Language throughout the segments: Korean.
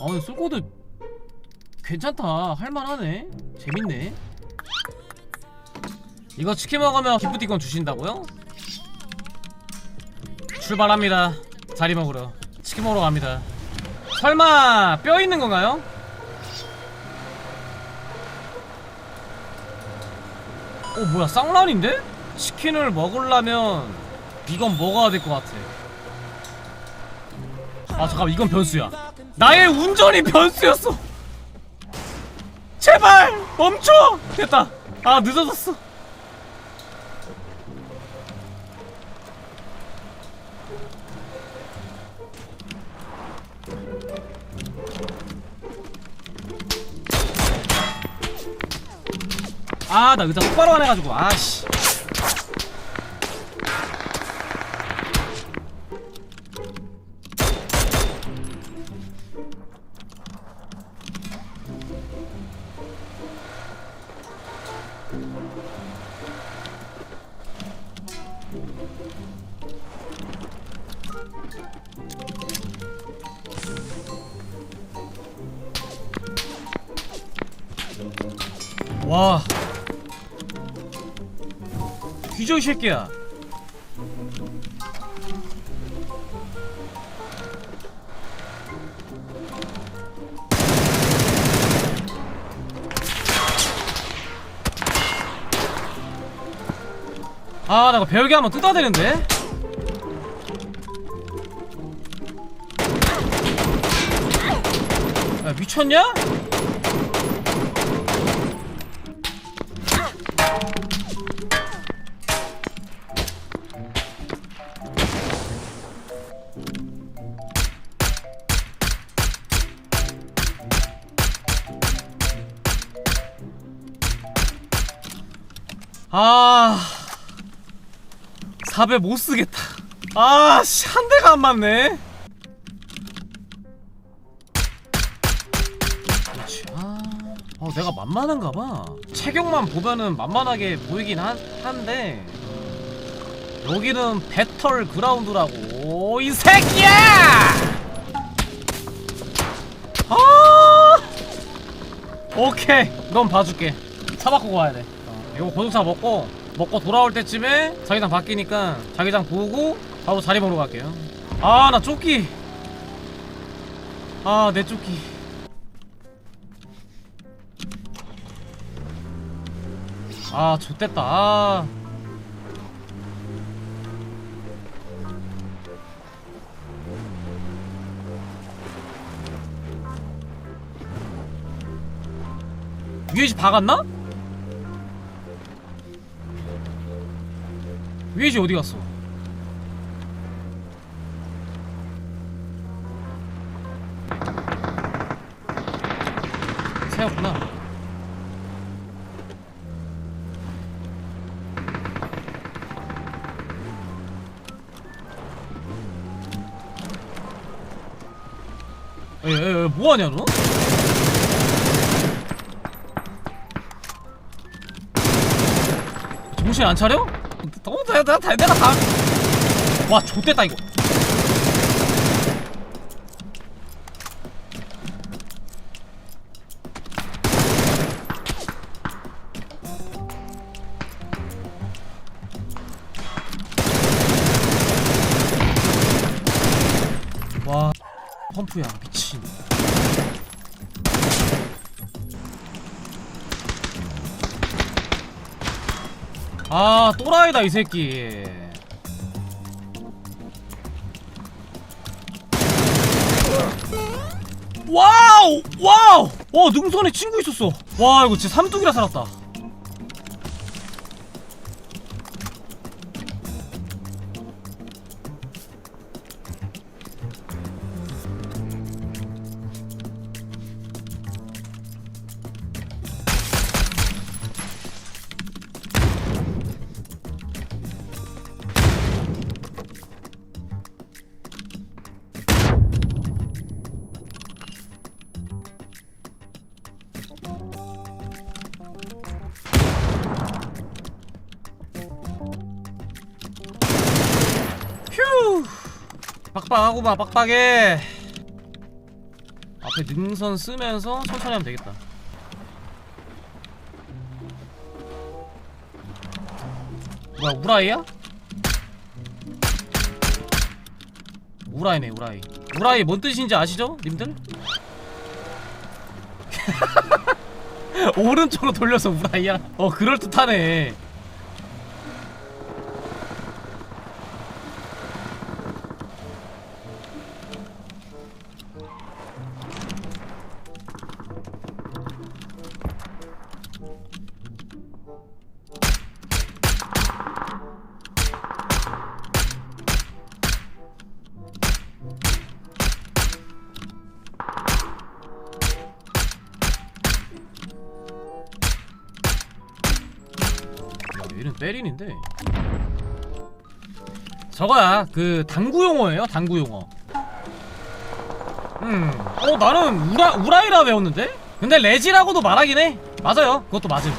아 근데 솔코드 괜찮다. 할만하네. 재밌네. 이거 치킨 먹으면 기프티콘 주신다고요? 출발합니다. 자리 먹으러. 치킨 먹으러 갑니다. 설마 뼈 있는 건가요? 어 뭐야 쌍란인데? 치킨을 먹으려면 이건 먹어야 될 것 같아. 아 잠깐만 이건 변수야 나의 운전이 변수였어. 제발 멈춰! 됐다. 아 늦어졌어. 아나 의자 똑바로 안 해가지고 아씨 와 뒤져 이 새끼야. 아나 이거 배열기 한번 뜯어야 되는데? 야 미쳤냐? 아 4배 못 쓰겠다. 아, 씨, 한 대가 안 맞네. 그렇지. 아, 어, 내가 만만한가 봐. 체격만 보면은 만만하게 보이긴 한, 한데 여기는 배털 그라운드라고 이 새끼야! 아! 오케이, 넌 봐줄게. 차 바꾸고 가야 돼. 어, 이거 고속차 먹고 먹고 돌아올 때쯤에 자기장 바뀌니까 자기장 보고 바로 자리 먹으러 갈게요. 아, 나 조끼. 아, 내 조끼. 아, 좋됐다. 아. 위에지 박았나? 위에지 어디 갔어? 세웠구나. 에에에 뭐하냐 너? 정신 안 차려? 어, 내가, 내가, 다- 내가 다. 와, 좆됐다, 이거. 와, 펌프야, 아 또라이다 이 새끼. 와우! 와우! 와 능선에 친구 있었어. 와 이거 진짜 삼뚝이라 살았다 빡빡하구만 빡빡해 앞에 그 능선 쓰면서 천천히 하면 되겠다 뭐야 우라이야? 우라이네 우라이 우라이 뭔 뜻인지 아시죠? 님들? 오른쪽으로 돌려서 우라이야 어 그럴듯하네 때린인데. 저거야 그 당구 용어예요 당구 용어. 음어 나는 우라, 우라이라 배웠는데? 근데 레지라고도 말하긴 해. 맞아요 그것도 맞음.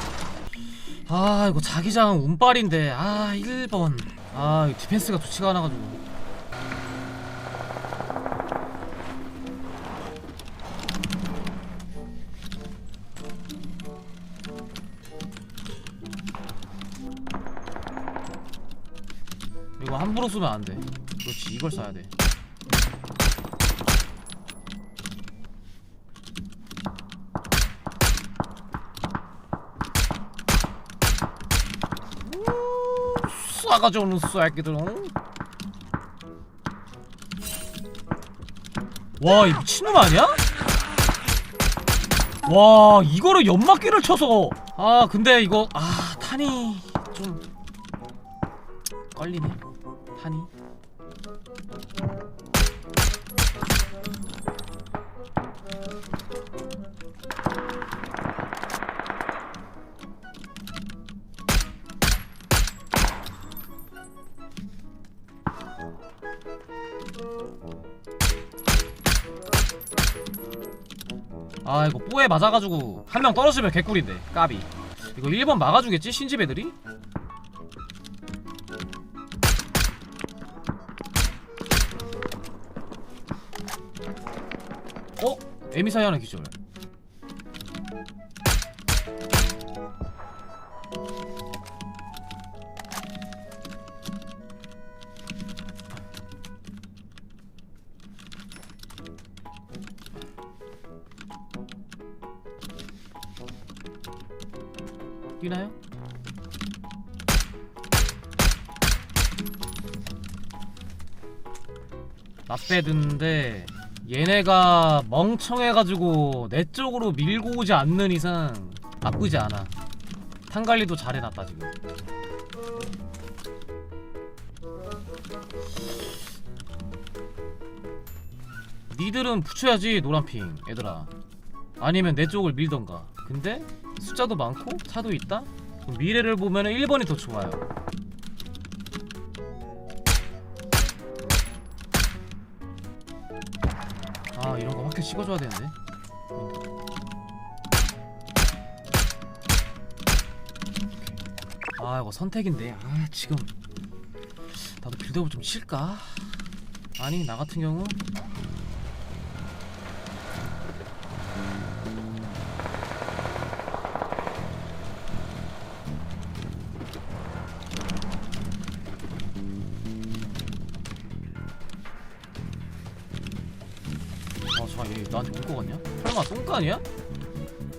아 이거 자기장 운빨인데. 아 1번. 아 디펜스가 좋지가 않아가지고 이거 함부로 쓰면 안돼 그렇지 이걸 써야 돼 쇠끼들 어? 와이 미친놈 아니야? 와 이거를 연막기를 쳐서 아 근데 이거 아 탄이 좀 걸리네 탄이 아 이거 뽀에 맞아가지고 한 명 떨어지면 개꿀인데 까비 이거 1번 막아주겠지 신집 애들이? 어? 에미사이 하나 기절 뛰나요? 나빼드는데 얘네가 멍청해가지고 내 쪽으로 밀고 오지 않는 이상 나쁘지 않아. 탄 관리도 잘해놨다 지금. 니들은 붙여야지 노란핑 얘들아. 아니면 내 쪽을 밀던가. 근데 숫자도 많고 차도 있다? 미래를 보면 1번이 더 좋아요 아 이런 거 확실히 찍어줘야 되는데. 아 이거 선택인데. 아 지금. 나도 빌드업 좀 칠까? 아니 나 같은 경우 설마 똥간이야?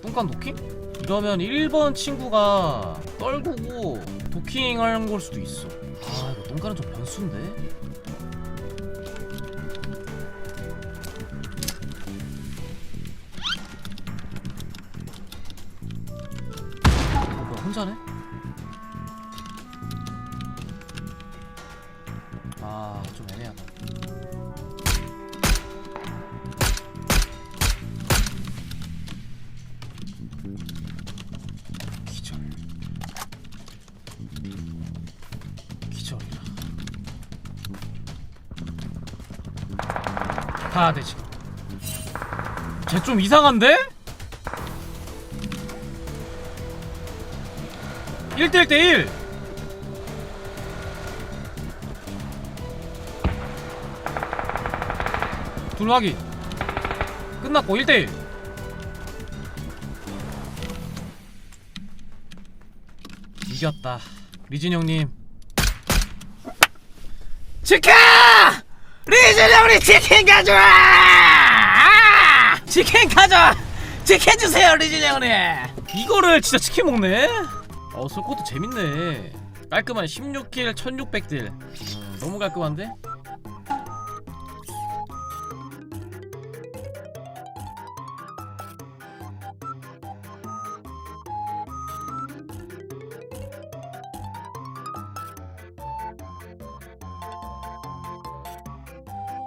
똥간 도킹? 이러면 1번 친구가 떨구고 도킹하는 걸 수도 있어. 아, 이거 똥간은 좀 변수인데? 어, 뭐야, 혼자네? 아, 좀 애매하다. 가야 돼 지금. 쟤좀 이상한데? 1대1 대1 둘 확인. 끝났고 1대1 이겼다. 리진 형님. 치 킨! 리진 형님 치킨 가져와! 아! 치킨 가져와! 치킨 주세요 리진 형님 이거를 진짜 치킨 먹네? 어 솔코트 재밌네 깔끔한 16킬 1600딜 음, 너무 깔끔한데?